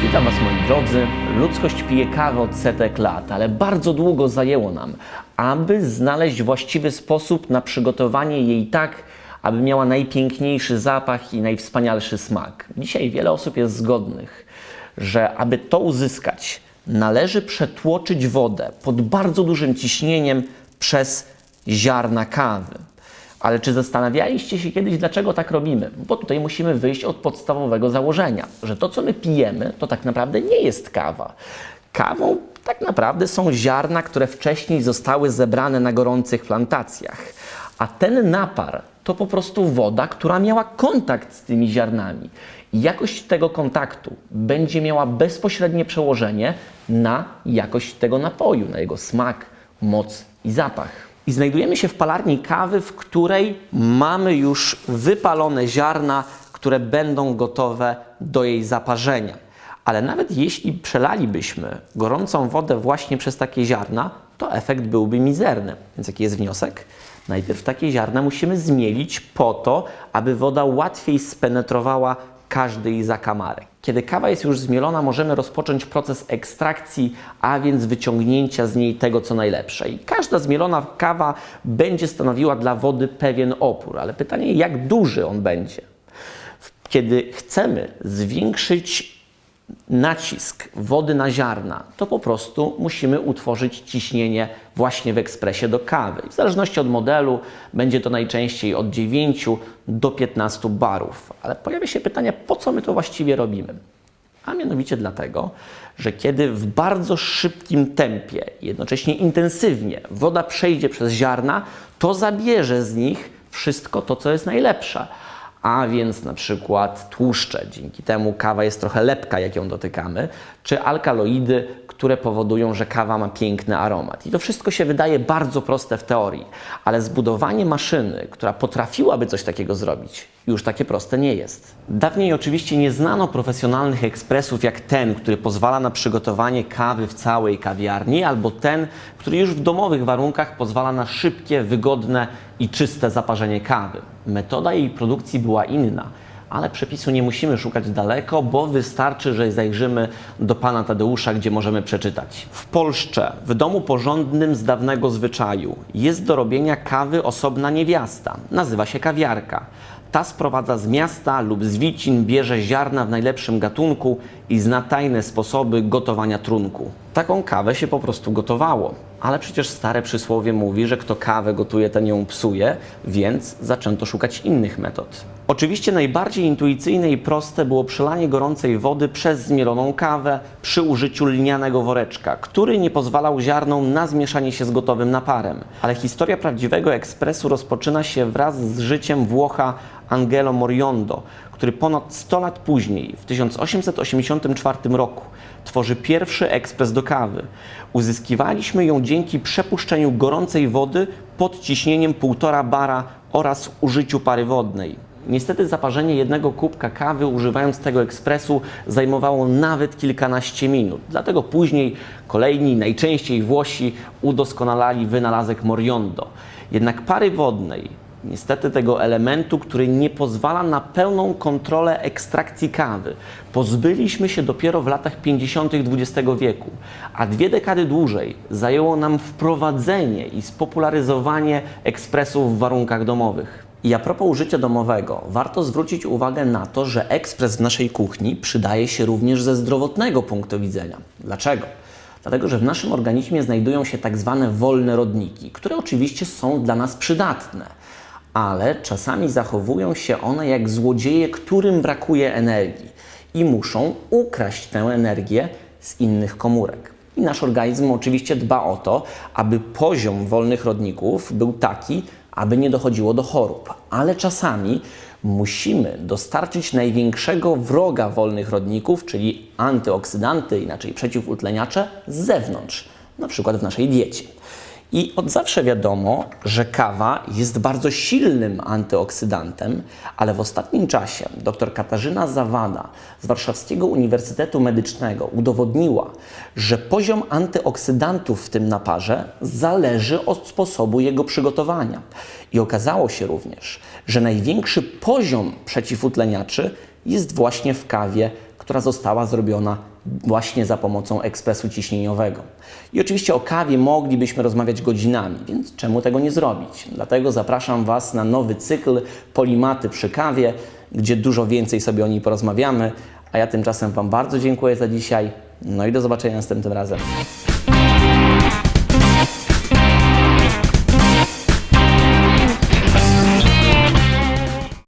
Witam Was moi drodzy. Ludzkość pije kawę od setek lat, ale bardzo długo zajęło nam, aby znaleźć właściwy sposób na przygotowanie jej tak, aby miała najpiękniejszy zapach i najwspanialszy smak. Dzisiaj wiele osób jest zgodnych, że aby to uzyskać, należy przetłoczyć wodę pod bardzo dużym ciśnieniem przez ziarna kawy. Ale czy zastanawialiście się kiedyś, dlaczego tak robimy? Bo tutaj musimy wyjść od podstawowego założenia, że to, co my pijemy, to tak naprawdę nie jest kawa. Kawą tak naprawdę są ziarna, które wcześniej zostały zebrane na gorących plantacjach. A ten napar to po prostu woda, która miała kontakt z tymi ziarnami. Jakość tego kontaktu będzie miała bezpośrednie przełożenie na jakość tego napoju, na jego smak, moc i zapach. I znajdujemy się w palarni kawy, w której mamy już wypalone ziarna, które będą gotowe do jej zaparzenia. Ale nawet jeśli przelalibyśmy gorącą wodę właśnie przez takie ziarna, to efekt byłby mizerny. Więc jaki jest wniosek? Najpierw takie ziarna musimy zmielić po to, aby woda łatwiej spenetrowała każdy jej zakamarek. Kiedy kawa jest już zmielona, możemy rozpocząć proces ekstrakcji, a więc wyciągnięcia z niej tego, co najlepsze. I każda zmielona kawa będzie stanowiła dla wody pewien opór, ale pytanie, jak duży on będzie? Kiedy chcemy zwiększyć nacisk wody na ziarna, to po prostu musimy utworzyć ciśnienie właśnie w ekspresie do kawy. W zależności od modelu będzie to najczęściej od 9 do 15 barów. Ale pojawia się pytanie, po co my to właściwie robimy? A mianowicie dlatego, że kiedy w bardzo szybkim tempie, jednocześnie intensywnie woda przejdzie przez ziarna, to zabierze z nich wszystko to, co jest najlepsze a więc na przykład tłuszcze. Dzięki temu kawa jest trochę lepka, jak ją dotykamy, czy alkaloidy, które powodują, że kawa ma piękny aromat. I to wszystko się wydaje bardzo proste w teorii, ale zbudowanie maszyny, która potrafiłaby coś takiego zrobić, już takie proste nie jest. Dawniej oczywiście nie znano profesjonalnych ekspresów jak ten, który pozwala na przygotowanie kawy w całej kawiarni, albo ten, który już w domowych warunkach pozwala na szybkie, wygodne i czyste zaparzenie kawy. Metoda jej produkcji była inna, ale przepisu nie musimy szukać daleko, bo wystarczy, że zajrzymy do pana Tadeusza, gdzie możemy przeczytać. W Polsce, w domu porządnym z dawnego zwyczaju, jest do robienia kawy osobna niewiasta. Nazywa się kawiarka. Ta sprowadza z miasta lub z wicin, bierze ziarna w najlepszym gatunku i zna tajne sposoby gotowania trunku. Taką kawę się po prostu gotowało. Ale przecież stare przysłowie mówi, że kto kawę gotuje, ten ją psuje, więc zaczęto szukać innych metod. Oczywiście najbardziej intuicyjne i proste było przelanie gorącej wody przez zmieloną kawę przy użyciu lnianego woreczka, który nie pozwalał ziarnom na zmieszanie się z gotowym naparem. Ale historia prawdziwego ekspresu rozpoczyna się wraz z życiem Włocha Angelo Moriondo, który ponad 100 lat później, w 1884 roku, tworzy pierwszy ekspres do kawy. Uzyskiwaliśmy ją dzięki przepuszczeniu gorącej wody pod ciśnieniem 1,5 bara oraz użyciu pary wodnej. Niestety zaparzenie jednego kubka kawy używając tego ekspresu zajmowało nawet kilkanaście minut. Dlatego później kolejni, najczęściej Włosi, udoskonalali wynalazek Moriondo. Jednak pary wodnej Niestety tego elementu, który nie pozwala na pełną kontrolę ekstrakcji kawy, pozbyliśmy się dopiero w latach 50. XX wieku, a dwie dekady dłużej zajęło nam wprowadzenie i spopularyzowanie ekspresów w warunkach domowych. I a propos użycia domowego, warto zwrócić uwagę na to, że ekspres w naszej kuchni przydaje się również ze zdrowotnego punktu widzenia. Dlaczego? Dlatego, że w naszym organizmie znajdują się tak zwane wolne rodniki, które oczywiście są dla nas przydatne ale czasami zachowują się one jak złodzieje, którym brakuje energii i muszą ukraść tę energię z innych komórek. I nasz organizm oczywiście dba o to, aby poziom wolnych rodników był taki, aby nie dochodziło do chorób, ale czasami musimy dostarczyć największego wroga wolnych rodników, czyli antyoksydanty, inaczej przeciwutleniacze, z zewnątrz, na przykład w naszej diecie. I od zawsze wiadomo, że kawa jest bardzo silnym antyoksydantem, ale w ostatnim czasie dr Katarzyna Zawada z Warszawskiego Uniwersytetu Medycznego udowodniła, że poziom antyoksydantów w tym naparze zależy od sposobu jego przygotowania. I okazało się również, że największy poziom przeciwutleniaczy jest właśnie w kawie, która została zrobiona właśnie za pomocą ekspresu ciśnieniowego. I oczywiście o kawie moglibyśmy rozmawiać godzinami, więc czemu tego nie zrobić? Dlatego zapraszam Was na nowy cykl Polimaty przy kawie, gdzie dużo więcej sobie o niej porozmawiamy. A ja tymczasem Wam bardzo dziękuję za dzisiaj. No i do zobaczenia następnym razem.